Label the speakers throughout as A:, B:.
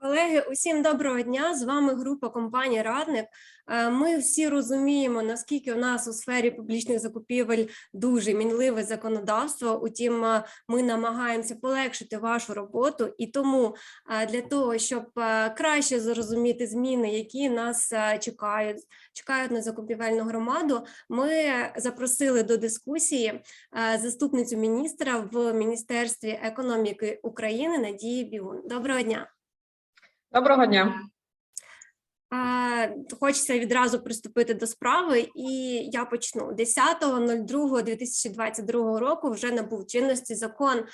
A: Колеги, усім доброго дня! З вами група компанії Радник. Е, Ми всі розуміємо, наскільки у нас у сфері публічних закупівель дуже мінливе законодавство. Утім, е, ми намагаємося полегшити вашу роботу, і тому е, для того, щоб краще зрозуміти зміни, які нас чекають, чекають на закупівельну громаду, ми запросили до дискусії заступницю міністра в Міністерстві економіки України Надії Бігун. Доброго дня!
B: Доброго дня.
A: Хочеться відразу приступити до справи, і я почну 10.02.2022 року. Вже набув чинності закон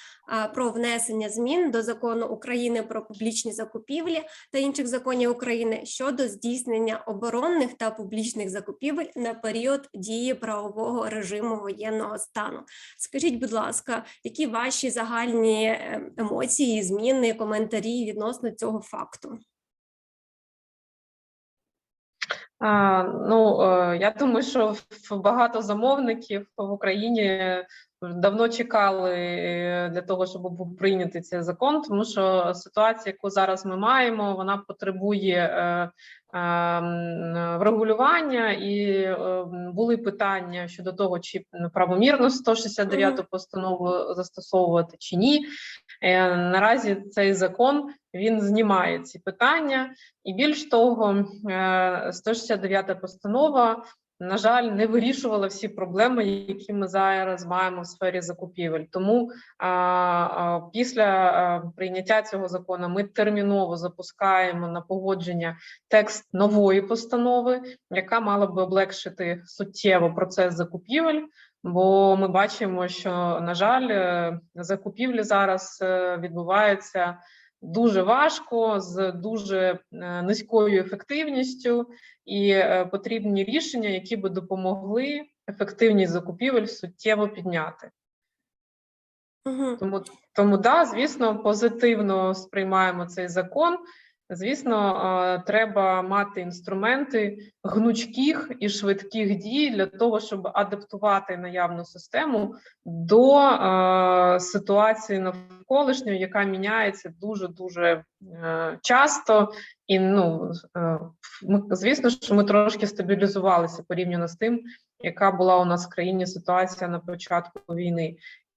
A: про внесення змін до закону України про публічні закупівлі та інших законів України щодо здійснення оборонних та публічних закупівель на період дії правового режиму воєнного стану. Скажіть, будь ласка, які ваші загальні е, емоції, зміни, коментарі відносно цього факту?
B: А, ну, е, я думаю, що багато замовників в Україні давно чекали е, для того, щоб був прийнятий цей закон, тому що ситуація, яку зараз ми маємо, вона потребує е, е, врегулювання, і були питання щодо того, чи правомірно 169 постанову застосовувати чи ні. Наразі цей закон він знімає ці питання. І більш того, е, 169 постанова, на жаль, не вирішувала всі проблеми, які ми зараз маємо в сфері закупівель. Тому а, а, після а, прийняття цього закону ми терміново запускаємо на погодження текст нової постанови, яка мала би облегшити суттєво процес закупівель. Бо ми бачимо, що на жаль, е, закупівлі зараз е, відбуваються дуже важко, з дуже е, низькою ефективністю, і е, потрібні рішення, які би допомогли ефективність закупівель суттєво підняти.
A: Угу.
B: Тому, тому да, звісно, позитивно сприймаємо цей закон. Звісно, треба мати інструменти гнучких і швидких дій для того, щоб адаптувати наявну систему до ситуації навколишньої, яка міняється дуже дуже е, часто. І ну е, ми, звісно, що ми трошки стабілізувалися порівняно з тим, яка була у нас в країні ситуація на початку війни.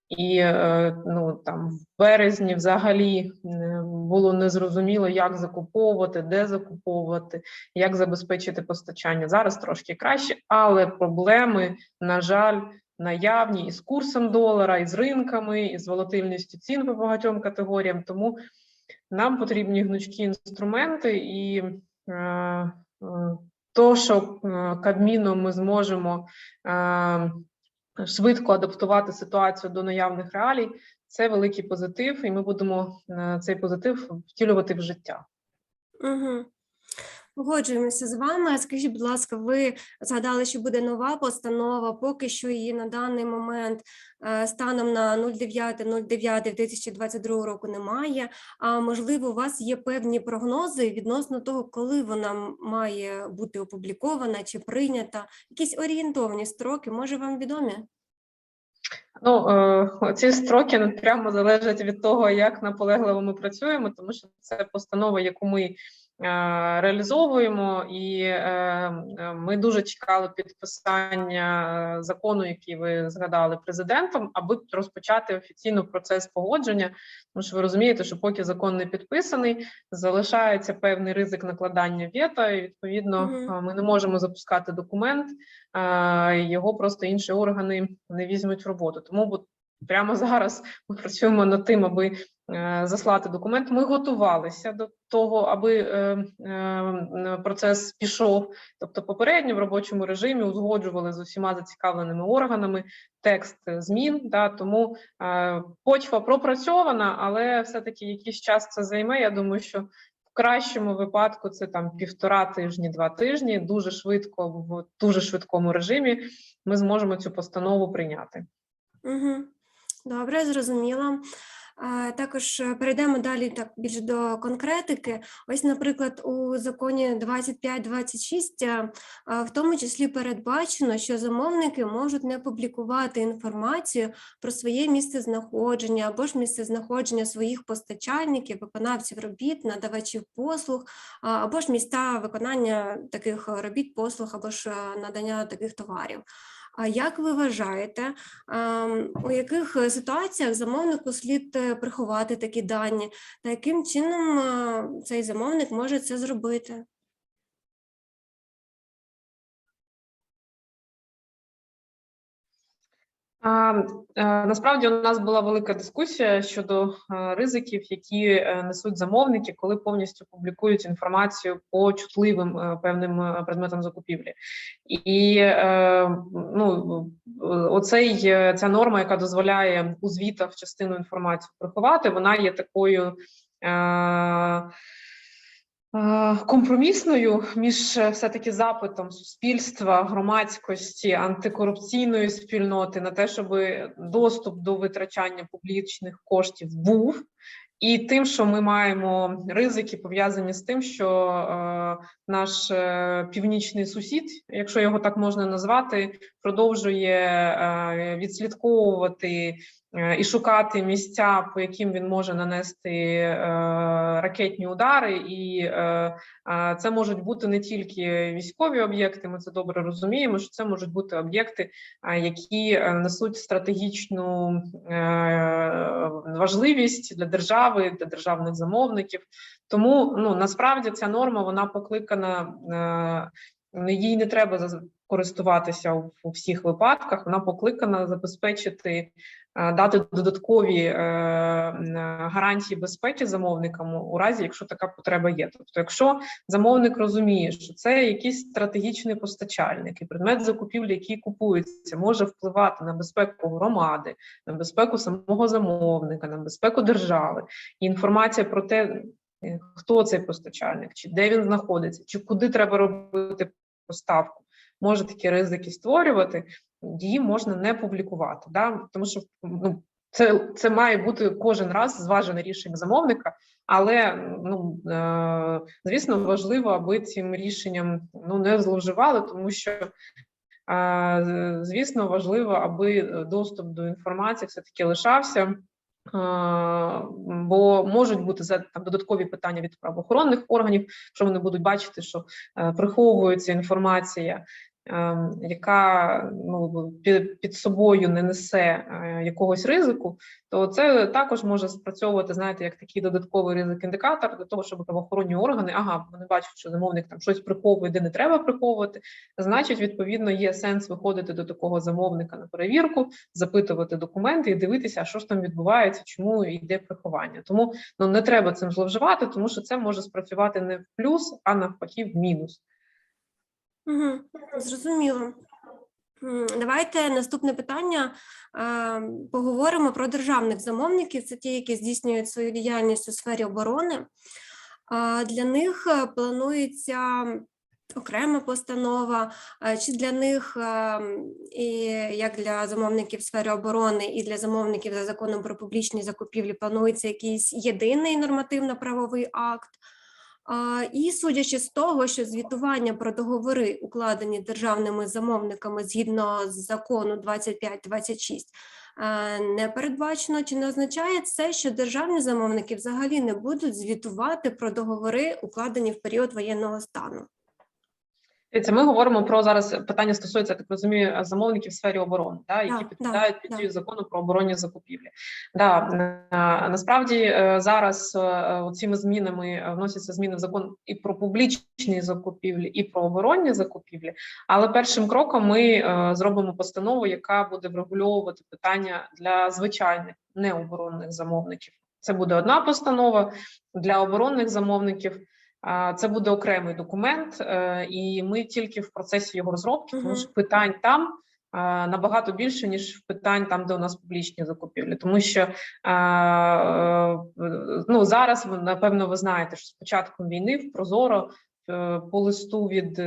B: І е, ну там в березні взагалі е, було незрозуміло, як закуповувати, де закуповувати, як забезпечити постачання. Зараз трошки краще, але проблеми, на жаль, наявні і з курсом долара, і з ринками, і з волатильністю цін по багатьом категоріям. Тому нам потрібні гнучкі інструменти і е, е, то, що е, Кабміном ми зможемо. Е, швидко адаптувати ситуацію до наявних реалій. Це великий позитив, і ми будемо е, цей позитив втілювати в життя.
A: Угу. Погоджуємося з вами. Скажіть, будь ласка, ви згадали, що буде нова постанова, поки що її на даний момент е, станом на 09.09.2022 року немає. А можливо, у вас є певні прогнози відносно того, коли вона має бути опублікована чи прийнята, якісь орієнтовні строки, може вам відомі?
B: Ну е, ці строки прямо залежать від того, як наполегливо ми працюємо, тому що це постанова, яку ми реалізовуємо, і е, е, ми дуже чекали підписання е, закону, який ви згадали президентом, аби розпочати офіційно процес погодження. Тому що ви розумієте, що поки закон не підписаний, залишається певний ризик накладання вето, і відповідно е, ми не можемо запускати документ, е, його просто інші органи не візьмуть в роботу. Тому прямо зараз ми працюємо над тим, аби е, заслати документ. Ми готувалися до того, аби е, е, процес пішов. Тобто, попередньо в робочому режимі узгоджували з усіма зацікавленими органами текст змін. Да, тому почва пропрацьована, але все-таки якийсь час це займе. Я думаю, що в кращому випадку це там півтора тижні, два тижні. Дуже швидко в дуже швидкому режимі ми зможемо цю постанову прийняти.
A: Угу. Добре, зрозуміла. Е, Також е, перейдемо далі так більш до конкретики. Ось, наприклад, у законі 2526 е, в тому числі передбачено, що замовники можуть не публікувати інформацію про своє місце знаходження або ж місце знаходження своїх постачальників, виконавців робіт, надавачів послуг, або ж місця виконання таких робіт, послуг, або ж е, надання таких товарів. А як ви вважаєте, ем, у яких е, ситуаціях замовнику слід е, приховати такі дані, та яким чином е, цей замовник може це зробити?
B: Насправді у нас була велика дискусія щодо е, ризиків, які е, несуть замовники, коли повністю публікують інформацію по чутливим е, певним е, предметам закупівлі. І е, ну, е, оцей е, ця норма, яка дозволяє у звітах частину інформації приховати, вона є такою. Е, Компромісною між е, все-таки запитом суспільства, громадськості, антикорупційної спільноти на те, щоб доступ до витрачання публічних коштів був, і тим, що ми маємо ризики пов'язані з тим, що е, наш е, північний сусід, якщо його так можна назвати, продовжує е, відслідковувати і шукати місця, по яким він може нанести е, ракетні удари, і е, е, це можуть бути не тільки військові об'єкти. Ми це добре розуміємо. Що це можуть бути об'єкти, е, які е, несуть стратегічну е, важливість для держави, для державних замовників. Тому ну насправді ця норма вона покликана. Їй не треба користуватися у, всіх випадках. Вона покликана забезпечити, е, дати додаткові е, е, гарантії безпеки замовникам у разі, якщо така потреба є. Тобто, якщо замовник розуміє, що це якийсь стратегічний постачальник і предмет закупівлі, який купується, може впливати на безпеку громади, на безпеку самого замовника, на безпеку держави, і інформація про те, хто цей постачальник, чи де він знаходиться, чи куди треба робити поставку, може такі ризики створювати, її можна не публікувати. Да? Тому що ну, це, це має бути кожен раз зважене рішення замовника, але ну е, звісно важливо, аби цим рішенням ну не зловживали, тому що. е, Звісно, важливо, аби доступ до інформації все таки лишався, бо можуть бути за- там додаткові питання від правоохоронних органів, що вони будуть бачити, що е, приховується інформація, яка ну під, під собою не несе е, якогось ризику, то це також може спрацьовувати, знаєте, як такий додатковий ризик-індикатор для того, щоб правоохоронні органи, ага, вони бачать, що замовник там щось приховує, де не треба приховувати. Значить, відповідно, є сенс виходити до такого замовника на перевірку, запитувати документи і дивитися, що ж там відбувається, чому йде приховання. Тому ну не треба цим зловживати, тому що це може спрацювати не в плюс, а навпаки, в мінус.
A: Зрозуміло. Давайте наступне питання. Поговоримо про державних замовників. Це ті, які здійснюють свою діяльність у сфері оборони. Для них е, планується окрема постанова, чи для них, е, і як для замовників в сфері оборони, і для замовників за законом про публічні закупівлі планується якийсь єдиний нормативно-правовий акт. І судячи з того, що звітування про договори, укладені державними замовниками згідно з закону 25-26, не передбачено, чи не означає це, що державні замовники взагалі не будуть звітувати про договори, укладені в період воєнного стану?
B: Дивіться, ми говоримо про зараз питання стосується, я так розумію, замовників в сфері оборони, да, які
A: Да,
B: підпадають під
A: да.
B: дію закону про оборонні закупівлі. Да, насправді е, зараз е, цими змінами е, вносяться зміни в закон і про публічні закупівлі, і про оборонні закупівлі. Але першим кроком ми е, зробимо постанову, яка буде врегульовувати питання для звичайних необоронних замовників. Це буде одна постанова для оборонних замовників. Це буде окремий документ, е, і ми тільки в процесі його розробки, тому що питань там е, набагато більше ніж питань там, де у нас публічні закупівлі, тому що е, ну зараз ви напевно ви знаєте, що з початком війни в Прозоро по листу від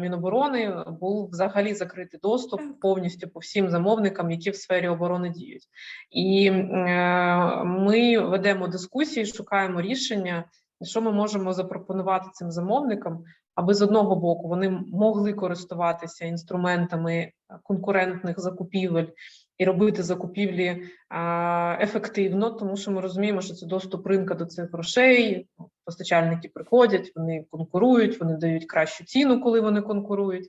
B: Міноборони був взагалі закритий доступ повністю по всім замовникам, які в сфері оборони діють. І ми ведемо дискусії, шукаємо рішення, що ми можемо запропонувати цим замовникам, аби з одного боку вони могли користуватися інструментами конкурентних закупівель і робити закупівлі а, ефективно, тому що ми розуміємо, що це доступ ринка до цих грошей. Постачальники приходять, вони конкурують, вони дають кращу ціну, коли вони конкурують.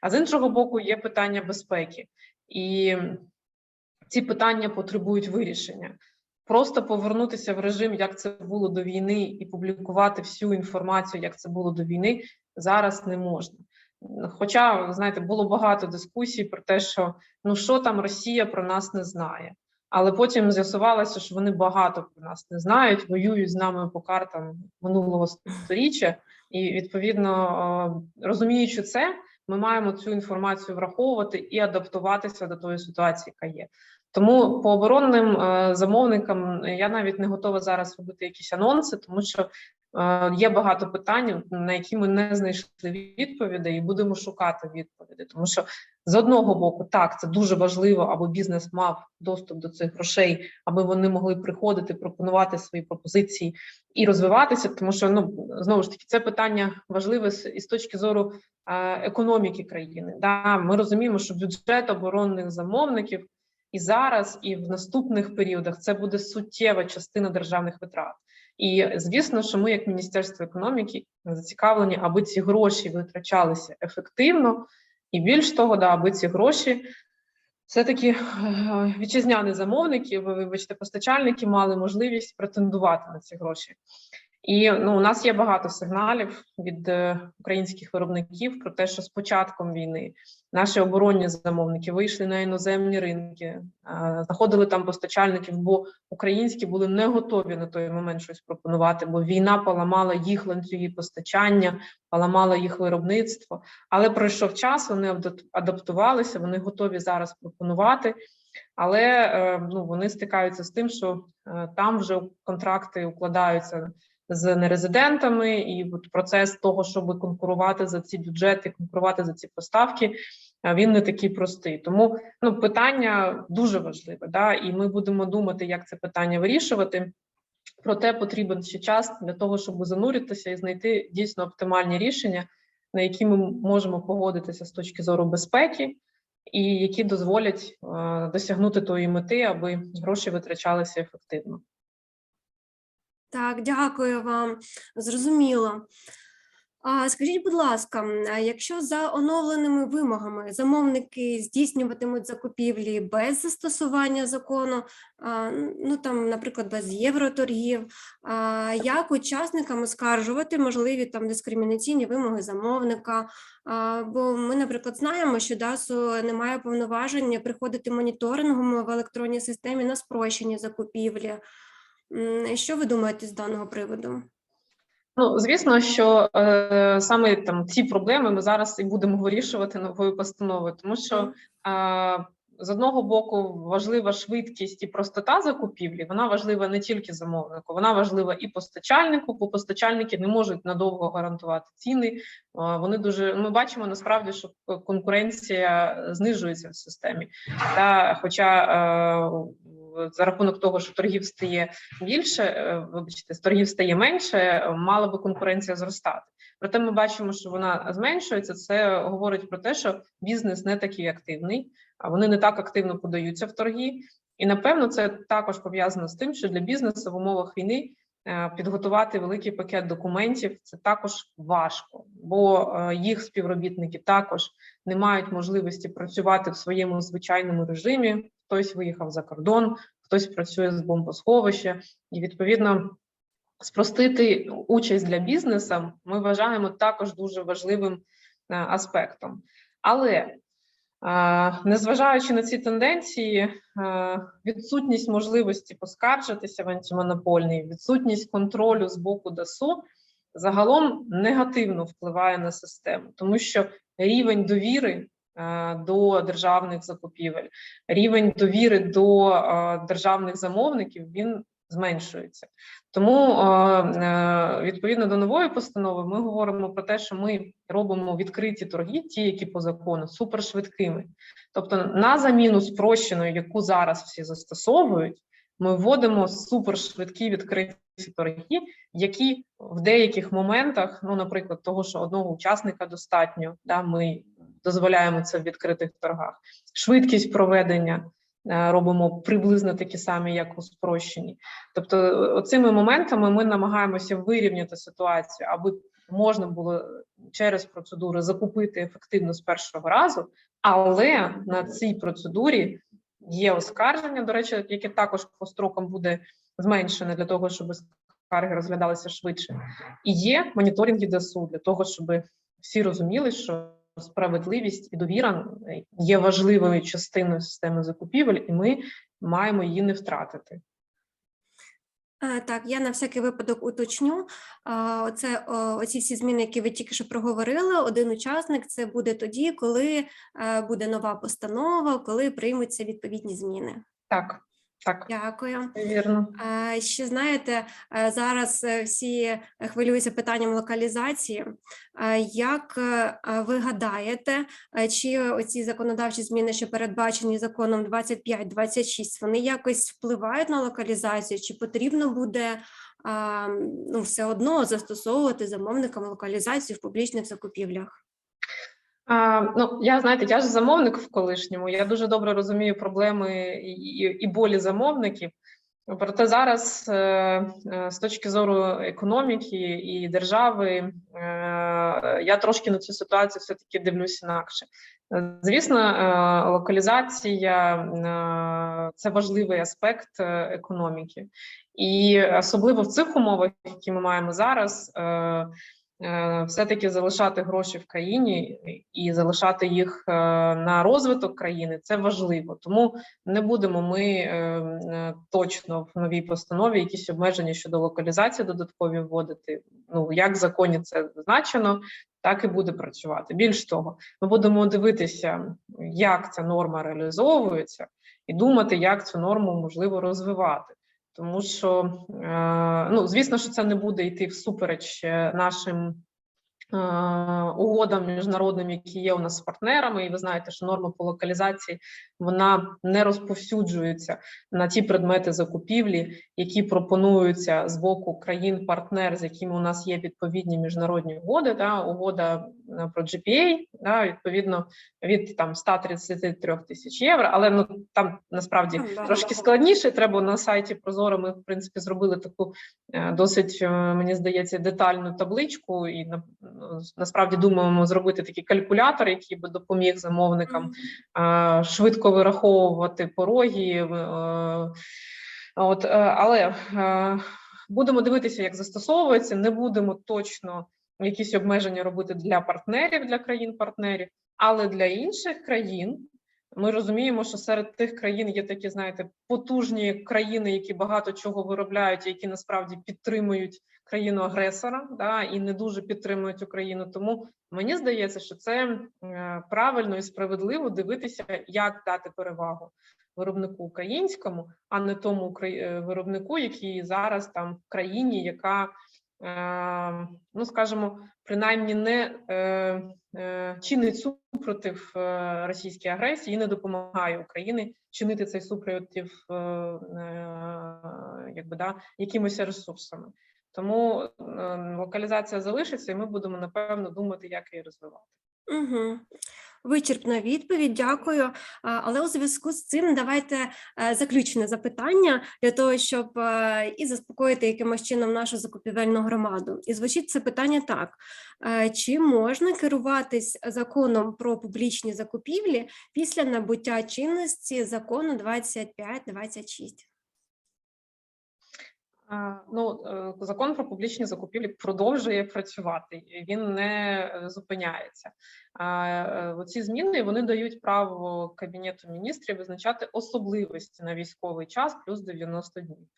B: А з іншого боку, є питання безпеки, і ці питання потребують вирішення. Просто повернутися в режим, як це було до війни, і публікувати всю інформацію, як це було до війни, зараз не можна. Хоча, знаєте, було багато дискусій про те, що ну що там Росія про нас не знає. Але потім з'ясувалося, що вони багато про нас не знають, воюють з нами по картам минулого сторіччя, і відповідно е, розуміючи це, ми маємо цю інформацію враховувати і адаптуватися до тої ситуації, яка є. Тому по оборонним е, замовникам я навіть не готова зараз робити якісь анонси, тому що е, є багато питань, на які ми не знайшли відповідей, і будемо шукати відповіді. Тому що з одного боку, так це дуже важливо, аби бізнес мав доступ до цих грошей, аби вони могли приходити, пропонувати свої пропозиції і розвиватися. Тому що ну знову ж таки це питання важливе з точки зору е, економіки країни. Да, ми розуміємо, що бюджет оборонних замовників і зараз, і в наступних періодах це буде суттєва частина державних витрат. І звісно, що ми, як Міністерство економіки, зацікавлені, аби ці гроші витрачалися ефективно, і більш того, да, аби ці гроші все-таки е, вітчизняні замовники, вибачте, постачальники мали можливість претендувати на ці гроші. І ну, у нас є багато сигналів від е, українських виробників про те, що з початком війни наші оборонні замовники вийшли на іноземні ринки, е, знаходили там постачальників, бо українські були не готові на той момент щось пропонувати, бо війна поламала їх ланцюги постачання, поламала їх виробництво. Але пройшов час, вони адаптувалися, вони готові зараз пропонувати. Але е, ну, вони стикаються з тим, що там вже контракти укладаються з нерезидентами, і от процес того, щоб конкурувати за ці бюджети, конкурувати за ці поставки, а він не такий простий. Тому ну питання дуже важливе. Да, і ми будемо думати, як це питання вирішувати. Проте потрібен ще час для того, щоб зануритися і знайти дійсно оптимальні рішення, на які ми можемо погодитися з точки зору безпеки, і які дозволять е, досягнути тої мети, аби гроші витрачалися ефективно.
A: Так, дякую вам. Зрозуміло. Скажіть, будь ласка, якщо за оновленими вимогами замовники здійснюватимуть закупівлі без застосування закону, ну там, наприклад, без євроторгів, як учасникам оскаржувати можливі там дискримінаційні вимоги замовника? Бо ми, наприклад, знаємо, що ДАСУ не має повноваження приходити моніторингом в електронній системі на спрощені закупівлі. Що ви думаєте з даного приводу?
B: Ну, звісно, що е, саме там ці проблеми ми зараз і будемо вирішувати новою постановою, тому що е, з одного боку важлива швидкість і простота закупівлі. Вона важлива не тільки замовнику, вона важлива і постачальнику, бо постачальники не можуть надовго гарантувати ціни. Е, вони дуже ми бачимо насправді, що конкуренція знижується в системі. Та хоча е, за рахунок того, що торгів стає більше, е, вибачте, торгів стає менше, е, мала би конкуренція зростати. Проте ми бачимо, що вона зменшується. Це говорить про те, що бізнес не такий активний, а вони не так активно подаються в торги. І напевно, це також пов'язано з тим, що для бізнесу в умовах війни е, підготувати великий пакет документів це також важко, бо їх співробітники також не мають можливості працювати в своєму звичайному режимі. Хтось виїхав за кордон, хтось працює з бомбосховища, і відповідно спростити участь для бізнесу ми вважаємо також дуже важливим е, аспектом. Але е, незважаючи на ці тенденції, е, відсутність можливості поскаржитися в антимонопольний, відсутність контролю з боку ДАСУ загалом негативно впливає на систему, тому що рівень довіри до державних закупівель, рівень довіри до е, державних замовників він зменшується. Тому е, е, відповідно до нової постанови ми говоримо про те, що ми робимо відкриті торги, ті, які по закону супершвидкими. Тобто, на заміну спрощеної, яку зараз всі застосовують, ми вводимо супершвидкі відкриті торги, які в деяких моментах, ну, наприклад, того, що одного учасника достатньо, да, ми дозволяємо це в відкритих торгах. Швидкість проведення е, робимо приблизно такі самі, як у спрощенні. Тобто, е, оцими моментами ми намагаємося вирівняти ситуацію, аби можна було через процедури закупити ефективно з першого разу, але на цій процедурі є оскарження, до речі, яке також по строкам буде зменшене для того, щоб скарги розглядалися швидше. І є моніторинг ДСУ для того, щоб всі розуміли, що справедливість і довіра є важливою частиною системи закупівель, і ми маємо її не втратити.
A: Е, Так, я на всякий випадок уточню. А, Оце оці всі зміни, які ви тільки що проговорили. Один учасник це буде тоді, коли е, буде нова постанова, коли приймуться відповідні зміни.
B: Так, так,
A: Дякую.
B: вірно.
A: Е, Ще знаєте, е, зараз е, всі хвилюються питанням локалізації. Е, Як е, е, ви гадаєте, чи оці законодавчі зміни, що передбачені законом 25-26, вони якось впливають на локалізацію? Чи потрібно буде ну, все одно застосовувати замовникам локалізацію в публічних закупівлях?
B: А, ну, я знаєте, я ж замовник в колишньому. Я дуже добре розумію проблеми і, і, і болі замовників. Проте зараз, е, е, з точки зору економіки і держави, е, я трошки на цю ситуацію все таки дивлюсь інакше. Звісно, локалізація це важливий аспект економіки, і особливо в цих умовах, які ми маємо зараз. Е, Все-таки залишати гроші в країні і залишати їх е, на розвиток країни це важливо. Тому не будемо ми е, точно в новій постанові якісь обмеження щодо локалізації додаткові вводити. Ну як в законі це зазначено, так і буде працювати. Більш того, ми будемо дивитися, як ця норма реалізовується, і думати, як цю норму можливо розвивати. Тому що, е, ну звісно, що це не буде йти всупереч е, нашим угодам міжнародним, які є у нас з партнерами. І ви знаєте, що норма по локалізації вона не розповсюджується на ті предмети закупівлі, які пропонуються з боку країн-партнер, з якими у нас є відповідні міжнародні угоди. Та угода е, про GPA, да, відповідно від там 133 тисяч євро. Але ну там насправді трошки складніше. Треба на сайті Прозоро. Ми в принципі зробили таку е, досить, е, мені здається, детальну табличку, і на насправді думаємо зробити такий калькулятор, який би допоміг замовникам швидко вираховувати пороги. е, От, е, але е, будемо дивитися, як застосовується. Не будемо точно якісь обмеження робити для партнерів, для країн-партнерів, але для інших країн. Ми розуміємо, що серед тих країн є такі, знаєте, потужні країни, які багато чого виробляють, які насправді підтримують країну агресора, да і не дуже підтримують Україну. Тому мені здається, що це е, правильно і справедливо дивитися, як дати перевагу виробнику українському, а не тому е, виробнику, який зараз там в країні, яка е, ну скажімо, принаймні не чинить супротив російській агресії і не допомагає Україні чинити цей супротив, якби да якимось ресурсами. Тому е, локалізація залишиться, і ми будемо напевно думати, як її розвивати.
A: Угу. Вичерпна відповідь, дякую. Але у зв'язку з цим давайте е, заключне запитання для того, щоб е, і заспокоїти якимось чином нашу закупівельну громаду. І звучить це питання так: Е, чи можна керуватись законом про публічні закупівлі після набуття чинності закону 2526?
B: Ну, е, закон про публічні закупівлі продовжує працювати, він не е, зупиняється. Е, оці зміни вони дають право кабінету міністрів визначати особливості на військовий час плюс 90 днів.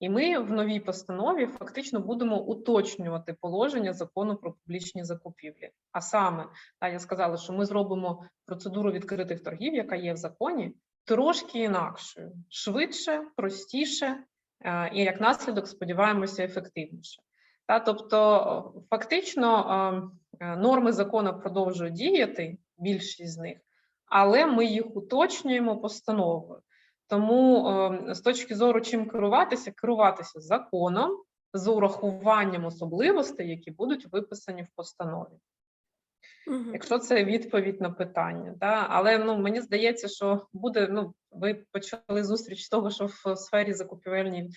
B: І ми в новій постанові фактично будемо уточнювати положення закону про публічні закупівлі. А саме, та я сказала, що ми зробимо процедуру відкритих торгів, яка є в законі, трошки інакшою, швидше, простіше і як наслідок сподіваємося ефективніше. Та, тобто, фактично е, е, норми закону продовжують діяти, більшість з них, але ми їх уточнюємо постановою. Тому е, з точки зору чим керуватися, керуватися законом з урахуванням особливостей, які будуть виписані в постанові.
A: Мгм.
B: Якщо це відповідь на питання, да? але ну мені здається, що буде. Ну ви почали зустріч з того, що в сфері закупівельній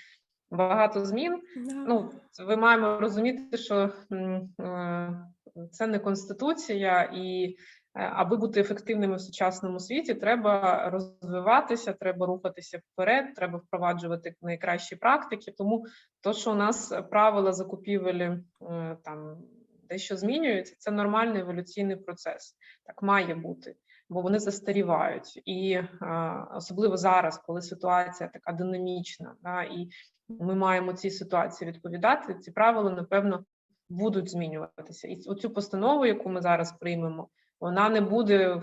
B: багато змін.
A: Да.
B: Ну ви маємо розуміти, що е, це не конституція, і е, аби бути ефективними в сучасному світі, треба розвиватися, треба рухатися вперед, треба впроваджувати найкращі практики. Тому то, що у нас правила закупівелі е, там дещо змінюються, це нормальний еволюційний процес. Так має бути, бо вони застарівають, і особливо зараз, коли ситуація така динамічна, да, і ми маємо цій ситуації відповідати. Ці правила, напевно, будуть змінюватися. І оцю постанову, яку ми зараз приймемо, вона не буде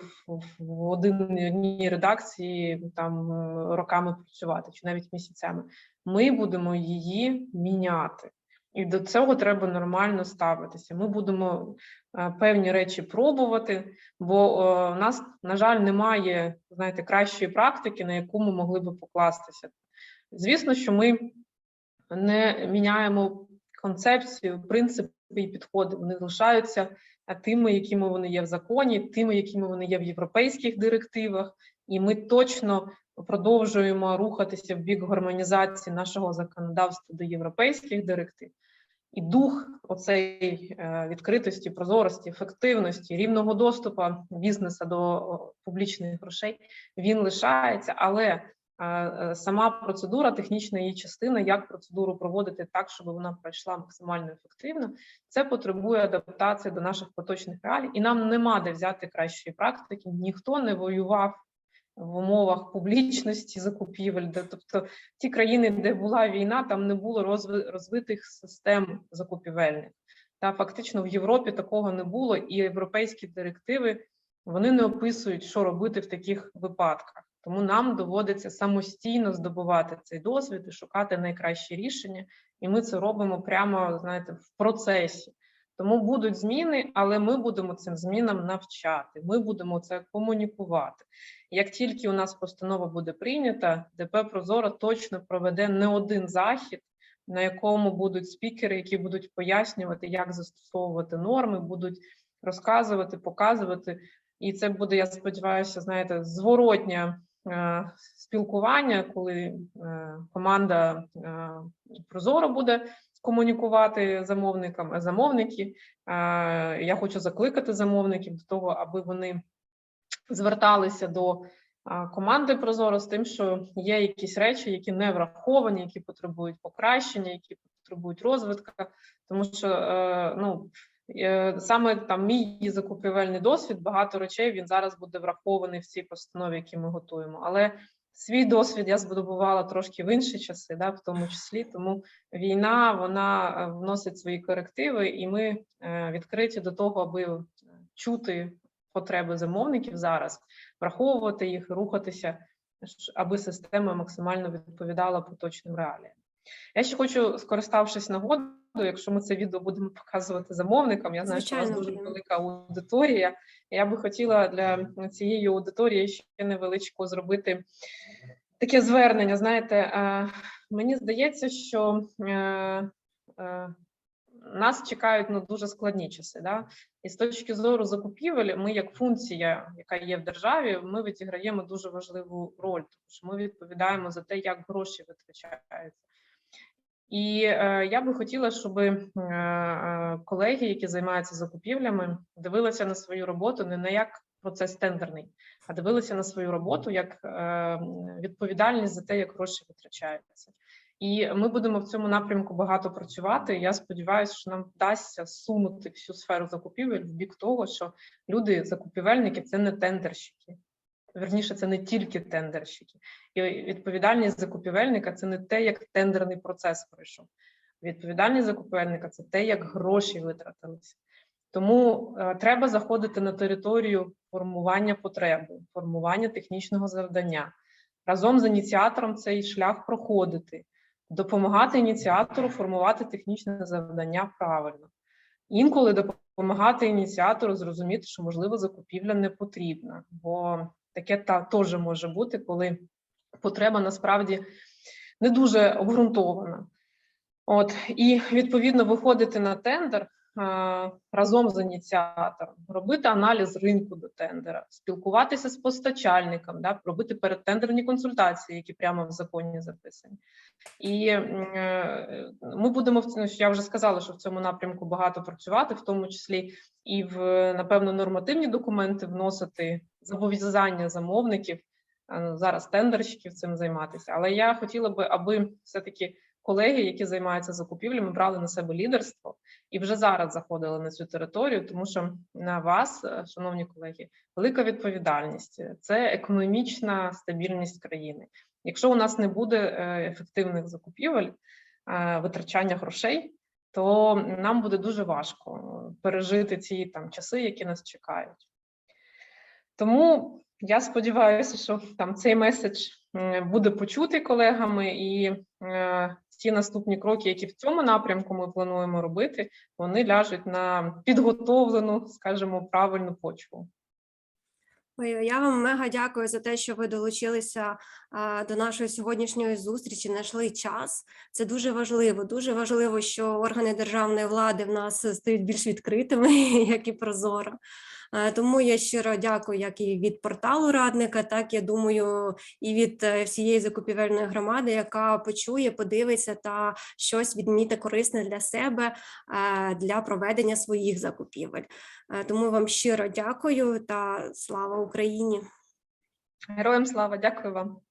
B: в, одній редакції там роками працювати чи навіть місяцями. Ми будемо її міняти. І до цього треба нормально ставитися. Ми будемо е, певні речі пробувати, бо е, в нас, на жаль, немає знаєте, кращої практики, на яку ми могли би покластися. Звісно, що ми не міняємо концепцію, принципи і підходи. Вони залишаються е, тими, якими вони є в законі, тими, якими вони є в європейських директивах, і ми точно продовжуємо рухатися в бік гармонізації нашого законодавства до європейських директив. І дух оцеї е, відкритості, прозорості, ефективності, рівного доступу бізнесу до публічних грошей він лишається, але е, сама процедура, технічна її частина, як процедуру проводити так, щоб вона пройшла максимально ефективно, це потребує адаптації до наших поточних реалій, і нам нема де взяти кращої практики. Ніхто не воював в умовах публічності закупівель, де тобто ті країни, де була війна, там не було розви- розвитих систем закупівельних. Та фактично в Європі такого не було, і європейські директиви вони не описують, що робити в таких випадках. Тому нам доводиться самостійно здобувати цей досвід і шукати найкращі рішення. І ми це робимо прямо знаєте в процесі. Тому будуть зміни, але ми будемо цим змінам навчати. Ми будемо це комунікувати. Як тільки у нас постанова буде прийнята, ДП Прозоро точно проведе не один захід, на якому будуть спікери, які будуть пояснювати, як застосовувати норми, будуть розказувати, показувати. І це буде, я сподіваюся, знаєте, зворотня е, спілкування, коли е, команда е, Прозоро буде комунікувати замовникам, замовники. е, Я хочу закликати замовників до того, аби вони зверталися до команди Прозоро з тим, що є якісь речі, які не враховані, які потребують покращення, які потребують розвитку, тому що е, ну. е, Саме там мій закупівельний досвід, багато речей він зараз буде врахований в цій постанові, які ми готуємо. Але свій досвід я здобувала трошки в інші часи, да, в тому числі. Тому війна вона е, вносить свої корективи, і ми е, відкриті до того, аби чути потреби замовників зараз, враховувати їх, рухатися, аби система максимально відповідала поточним реаліям. Я ще хочу, скориставшись нагодою, якщо ми це відео будемо показувати замовникам, я знаю, що у
A: Звичайно,
B: дуже велика аудиторія. Я би хотіла для цієї аудиторії ще невеличко зробити таке звернення. Знаєте, мені здається, що е, е, нас чекають ну, дуже складні часи. Да? І з точки зору закупівель, ми як функція, яка є в державі, ми відіграємо дуже важливу роль, тому що ми відповідаємо за те, як гроші витрачаються. І е, я би хотіла, щоб е, е, колеги, які займаються закупівлями, дивилися на свою роботу не на як процес тендерний, а дивилися на свою роботу як е, відповідальність за те, як гроші витрачаються. І ми будемо в цьому напрямку багато працювати. Я сподіваюся, що нам вдасться сунути всю сферу закупівель в бік того, що люди, закупівельники, це не тендерщики. Верніше, це не тільки тендерщики. І відповідальність закупівельника це не те, як тендерний процес пройшов. Відповідальність закупівельника це те, як гроші витратилися. Тому е, треба заходити на територію формування потреби, формування технічного завдання, разом з ініціатором цей шлях проходити, допомагати ініціатору формувати технічне завдання правильно. Інколи допомагати ініціатору зрозуміти, що можливо закупівля не потрібна, бо таке та теж може бути, коли потреба насправді не дуже обґрунтована. От і відповідно виходити на тендер разом з ініціатором, робити аналіз ринку до тендера, спілкуватися з постачальником, да, робити передтендерні консультації, які прямо в законі записані. І е, ми будемо в ц- ну, я вже сказала, що в цьому напрямку багато працювати, в тому числі і в напевно нормативні документи вносити зобов'язання замовників ну, зараз тендерщиків цим займатися. Але я хотіла би, аби все-таки колеги, які займаються закупівлями, брали на себе лідерство і вже зараз заходили на цю територію, тому що на вас, е, шановні колеги, велика відповідальність це економічна стабільність країни. Якщо у нас не буде е, ефективних закупівель, е, витрачання грошей, то нам буде дуже важко пережити ці там часи, які нас чекають. Тому я сподіваюся, що там цей меседж буде почутий колегами, і ті наступні кроки, які в цьому напрямку ми плануємо робити, вони ляжуть на підготовлену, скажімо, правильну почву.
A: Я вам мега дякую за те, що ви долучилися до нашої сьогоднішньої зустрічі, знайшли час. Це дуже важливо. Дуже важливо, що органи державної влади в нас стають більш відкритими, як і прозоро. Е, Тому я щиро дякую, як і від порталу радника, так я думаю, і від е, всієї закупівельної громади, яка почує, подивиться та щось відміти корисне для себе е, для проведення своїх закупівель. Тому вам щиро дякую та слава Україні.
B: Героям слава, дякую вам.